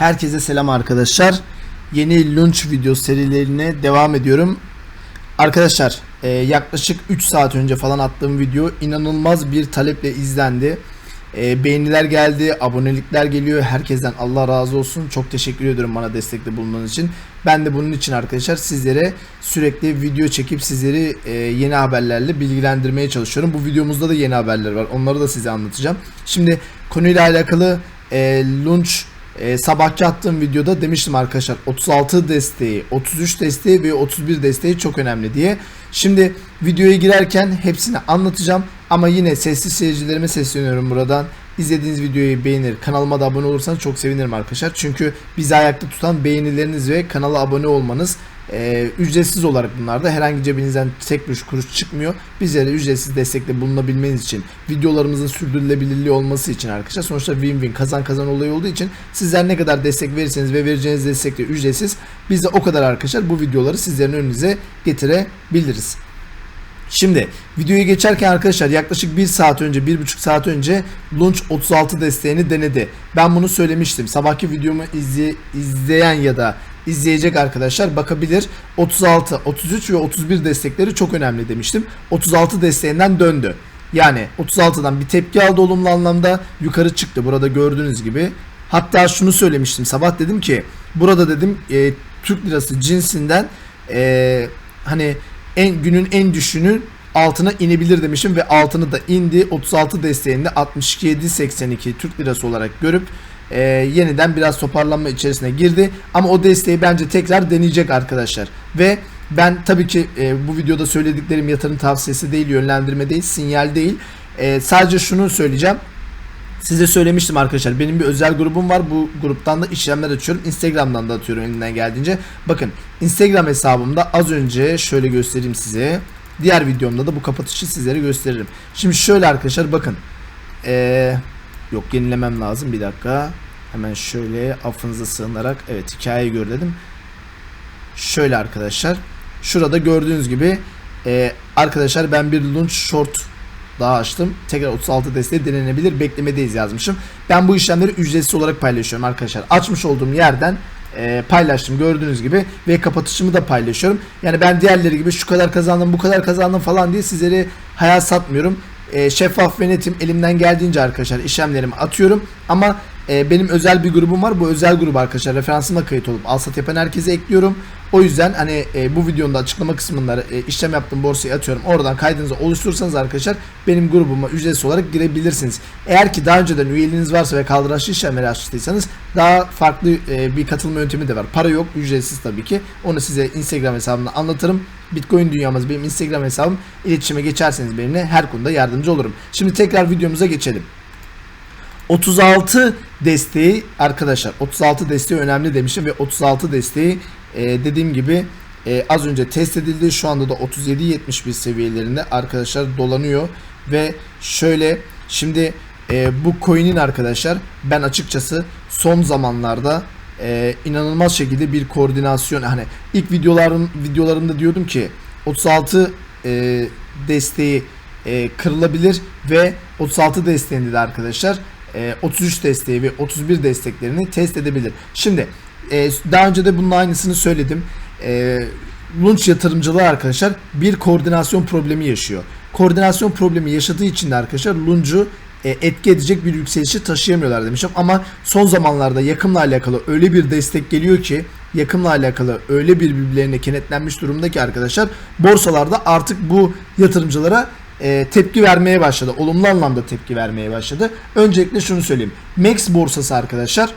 Herkese selam arkadaşlar. Yeni launch video serilerine devam ediyorum. Arkadaşlar e, yaklaşık 3 saat önce falan attığım video inanılmaz bir taleple izlendi. E, beğeniler geldi, abonelikler geliyor. Herkesten Allah razı olsun. Çok teşekkür ediyorum bana destekte bulunduğunuz için. Ben de bunun için arkadaşlar sizlere sürekli video çekip sizleri e, yeni haberlerle bilgilendirmeye çalışıyorum. Bu videomuzda da yeni haberler var. Onları da size anlatacağım. Şimdi konuyla alakalı e, launch e, sabahki attığım videoda demiştim arkadaşlar 36 desteği, 33 desteği ve 31 desteği çok önemli diye. Şimdi videoya girerken hepsini anlatacağım ama yine sessiz seyircilerime sesleniyorum buradan. İzlediğiniz videoyu beğenir, kanalıma da abone olursanız çok sevinirim arkadaşlar. Çünkü bizi ayakta tutan beğenileriniz ve kanala abone olmanız e, ücretsiz olarak bunlar da herhangi cebinizden tek bir kuruş çıkmıyor. Bizlere ücretsiz destekte bulunabilmeniz için, videolarımızın sürdürülebilirliği olması için arkadaşlar. Sonuçta win-win kazan kazan olayı olduğu için sizler ne kadar destek verirseniz ve vereceğiniz destek de ücretsiz. Biz de o kadar arkadaşlar bu videoları sizlerin önünüze getirebiliriz. Şimdi videoya geçerken arkadaşlar yaklaşık 1 saat önce 1,5 saat önce Launch 36 desteğini denedi. Ben bunu söylemiştim. Sabahki videomu izle, izleyen ya da izleyecek arkadaşlar bakabilir. 36, 33 ve 31 destekleri çok önemli demiştim. 36 desteğinden döndü. Yani 36'dan bir tepki aldı olumlu anlamda yukarı çıktı. Burada gördüğünüz gibi. Hatta şunu söylemiştim sabah dedim ki burada dedim e, Türk lirası cinsinden e, hani en günün en düşüğünün altına inebilir demişim ve altını da indi. 36 desteğinde 67.82 Türk lirası olarak görüp e, yeniden biraz toparlanma içerisine girdi. Ama o desteği bence tekrar deneyecek arkadaşlar. Ve ben tabii ki e, bu videoda söylediklerim yatırım tavsiyesi değil, yönlendirme değil, sinyal değil. E, sadece şunu söyleyeceğim. Size söylemiştim arkadaşlar. Benim bir özel grubum var. Bu gruptan da işlemler açıyorum. Instagram'dan da atıyorum elimden geldiğince. Bakın Instagram hesabımda az önce şöyle göstereyim size. Diğer videomda da bu kapatışı sizlere gösteririm. Şimdi şöyle arkadaşlar bakın. Ee, yok yenilemem lazım bir dakika. Hemen şöyle affınıza sığınarak evet hikayeyi gör dedim. Şöyle arkadaşlar. Şurada gördüğünüz gibi e, arkadaşlar ben bir launch short daha açtım. Tekrar 36 desteği denenebilir. Beklemedeyiz yazmışım. Ben bu işlemleri ücretsiz olarak paylaşıyorum arkadaşlar. Açmış olduğum yerden e, paylaştım gördüğünüz gibi ve kapatışımı da paylaşıyorum. Yani ben diğerleri gibi şu kadar kazandım bu kadar kazandım falan diye sizleri hayal satmıyorum. E, şeffaf ve netim elimden geldiğince arkadaşlar işlemlerimi atıyorum. Ama e, benim özel bir grubum var. Bu özel grubu arkadaşlar referansımla kayıt olup alsat yapan herkese ekliyorum. O yüzden hani e, bu videonun da açıklama kısmında e, işlem yaptığım borsayı atıyorum. Oradan kaydınızı oluşturursanız arkadaşlar benim grubuma ücretsiz olarak girebilirsiniz. Eğer ki daha önceden üyeliğiniz varsa ve kaldıraçlı işlemleri açtıysanız daha farklı e, bir katılma yöntemi de var. Para yok, ücretsiz tabii ki. Onu size Instagram hesabımda anlatırım. Bitcoin dünyamız benim Instagram hesabım. İletişime geçerseniz benimle her konuda yardımcı olurum. Şimdi tekrar videomuza geçelim. 36 desteği arkadaşlar 36 desteği önemli demişim ve 36 desteği e, dediğim gibi e, az önce test edildi. Şu anda da 37-71 seviyelerinde arkadaşlar dolanıyor ve şöyle şimdi e, bu coin'in arkadaşlar ben açıkçası son zamanlarda e, inanılmaz şekilde bir koordinasyon hani ilk videoların videolarımda diyordum ki 36 e, desteği e, kırılabilir ve 36 desteğinde de arkadaşlar e, 33 desteği ve 31 desteklerini test edebilir. Şimdi e, daha önce de bunun aynısını söyledim. E, Launch yatırımcılar arkadaşlar bir koordinasyon problemi yaşıyor. Koordinasyon problemi yaşadığı için de arkadaşlar Launch'u e, etki edecek bir yükselişi taşıyamıyorlar demişim. Ama son zamanlarda yakımla alakalı öyle bir destek geliyor ki yakımla alakalı öyle bir birbirlerine kenetlenmiş durumda ki arkadaşlar borsalarda artık bu yatırımcılara e, tepki vermeye başladı. Olumlu anlamda tepki vermeye başladı. Öncelikle şunu söyleyeyim. Max borsası arkadaşlar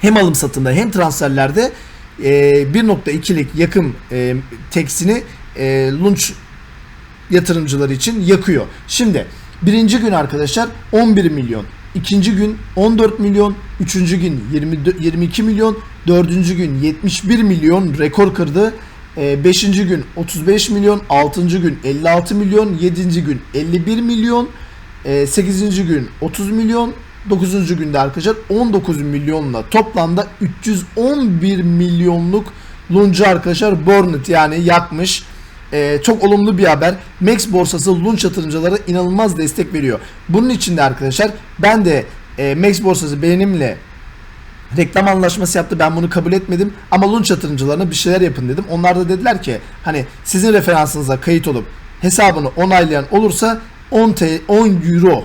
hem alım satımda hem transferlerde e, 1.2'lik yakım e, teksini e, launch yatırımcıları için yakıyor. Şimdi birinci gün arkadaşlar 11 milyon, ikinci gün 14 milyon, üçüncü gün 20, 22 milyon, dördüncü gün 71 milyon rekor kırdı. 5. gün 35 milyon, 6. gün 56 milyon, 7. gün 51 milyon, 8. gün 30 milyon, 9. günde arkadaşlar 19 milyonla toplamda 311 milyonluk luncu arkadaşlar Bornet yani yakmış. Ee, çok olumlu bir haber. Max borsası lunch yatırımcılara inanılmaz destek veriyor. Bunun için de arkadaşlar ben de e, Max borsası beğenimle reklam anlaşması yaptı. Ben bunu kabul etmedim. Ama Lunch yatırımcılarına bir şeyler yapın dedim. Onlar da dediler ki hani sizin referansınıza kayıt olup hesabını onaylayan olursa 10 T 10 euro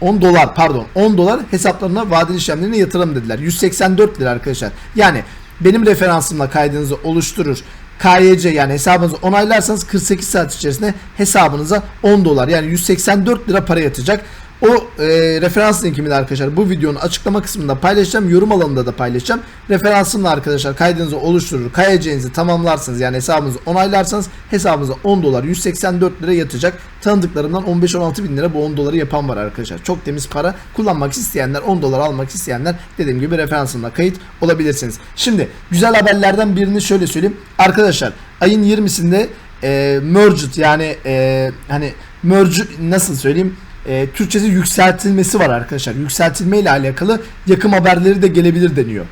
10 dolar pardon 10 dolar hesaplarına vadeli işlemlerine yatıralım dediler. 184 lira arkadaşlar. Yani benim referansımla kaydınızı oluşturur. KYC yani hesabınızı onaylarsanız 48 saat içerisinde hesabınıza 10 dolar yani 184 lira para yatacak. O e, referans linkimi arkadaşlar bu videonun açıklama kısmında paylaşacağım. Yorum alanında da paylaşacağım. Referansımla arkadaşlar kaydınızı oluşturur. KYC'nizi tamamlarsınız yani hesabınızı onaylarsanız hesabınıza 10 dolar 184 lira yatacak. Tanıdıklarımdan 15-16 bin lira bu 10 doları yapan var arkadaşlar. Çok temiz para. Kullanmak isteyenler 10 dolar almak isteyenler dediğim gibi referansımla kayıt olabilirsiniz. Şimdi güzel haberlerden birini şöyle söyleyeyim. Arkadaşlar ayın 20'sinde e, merged yani e, hani merge nasıl söyleyeyim e, Türkçesi yükseltilmesi var arkadaşlar. Yükseltilme ile alakalı yakın haberleri de gelebilir deniyor.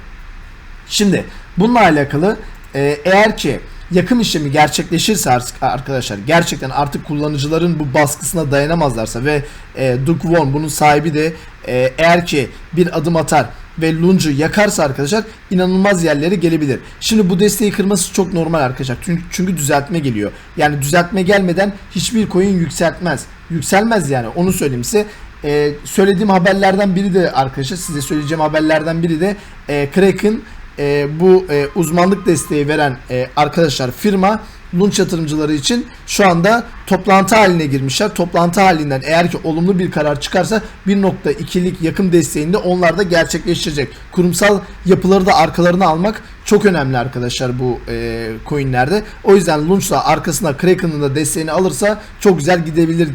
Şimdi bununla alakalı e, eğer ki yakım işlemi gerçekleşirse arkadaşlar gerçekten artık kullanıcıların bu baskısına dayanamazlarsa ve e, Duke Won bunun sahibi de e, eğer ki bir adım atar ve Lunge'u yakarsa arkadaşlar inanılmaz yerlere gelebilir. Şimdi bu desteği kırması çok normal arkadaşlar. Çünkü, çünkü düzeltme geliyor. Yani düzeltme gelmeden hiçbir coin yükseltmez. Yükselmez yani onu söyleyeyim size. Ee, söylediğim haberlerden biri de arkadaşlar size söyleyeceğim haberlerden biri de e, Kraken e, bu e, uzmanlık desteği veren e, arkadaşlar firma Lunch yatırımcıları için şu anda toplantı haline girmişler. Toplantı halinden eğer ki olumlu bir karar çıkarsa 1.2'lik yakın desteğinde onlar da gerçekleştirecek. Kurumsal yapıları da arkalarına almak çok önemli arkadaşlar bu e, coinlerde. O yüzden Lunch'la arkasına Kraken'ın da desteğini alırsa çok güzel gidebilir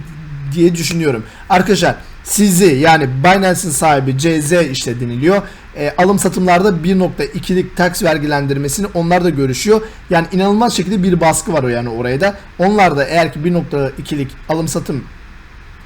diye düşünüyorum. Arkadaşlar sizi yani Binance'in sahibi CZ işte deniliyor. E, alım satımlarda 1.2'lik tax vergilendirmesini onlar da görüşüyor. Yani inanılmaz şekilde bir baskı var o yani oraya da. Onlar da eğer ki 1.2'lik alım satım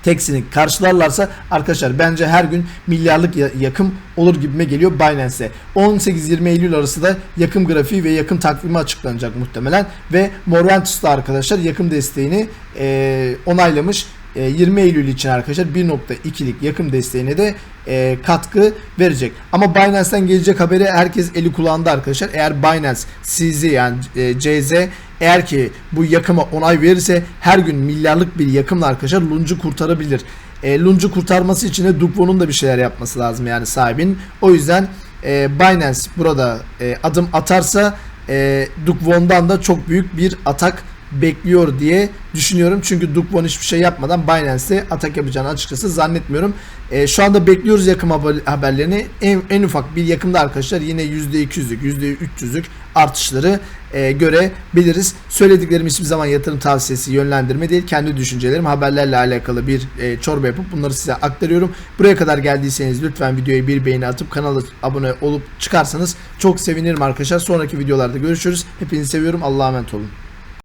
teksini karşılarlarsa arkadaşlar bence her gün milyarlık ya- yakım olur gibime geliyor Binance'e. 18-20 Eylül arası da yakım grafiği ve yakım takvimi açıklanacak muhtemelen ve Morventus da arkadaşlar yakım desteğini e, onaylamış. E, 20 Eylül için arkadaşlar 1.2'lik yakım desteğine de e, katkı verecek. Ama Binance'ten gelecek haberi herkes eli kulağında arkadaşlar. Eğer Binance, CZ yani e, CZ eğer ki bu yakıma onay verirse her gün milyarlık bir yakımla arkadaşlar Lunge'u kurtarabilir. E, Lunge'u kurtarması için de Dukvo'nun da bir şeyler yapması lazım yani sahibinin. O yüzden e, Binance burada e, adım atarsa e, Dukvo'ndan da çok büyük bir atak bekliyor diye düşünüyorum. Çünkü Dukvon hiçbir şey yapmadan Binance'e atak yapacağını açıkçası zannetmiyorum. E, şu anda bekliyoruz haber- haberlerini. En, en ufak bir yakımda arkadaşlar yine %200'lük, %300'lük artışları e, görebiliriz. Söylediklerim hiçbir zaman yatırım tavsiyesi yönlendirme değil. Kendi düşüncelerim haberlerle alakalı bir e, çorba yapıp bunları size aktarıyorum. Buraya kadar geldiyseniz lütfen videoya bir beğeni atıp kanala abone olup çıkarsanız çok sevinirim arkadaşlar. Sonraki videolarda görüşürüz. Hepinizi seviyorum. Allah'a emanet olun.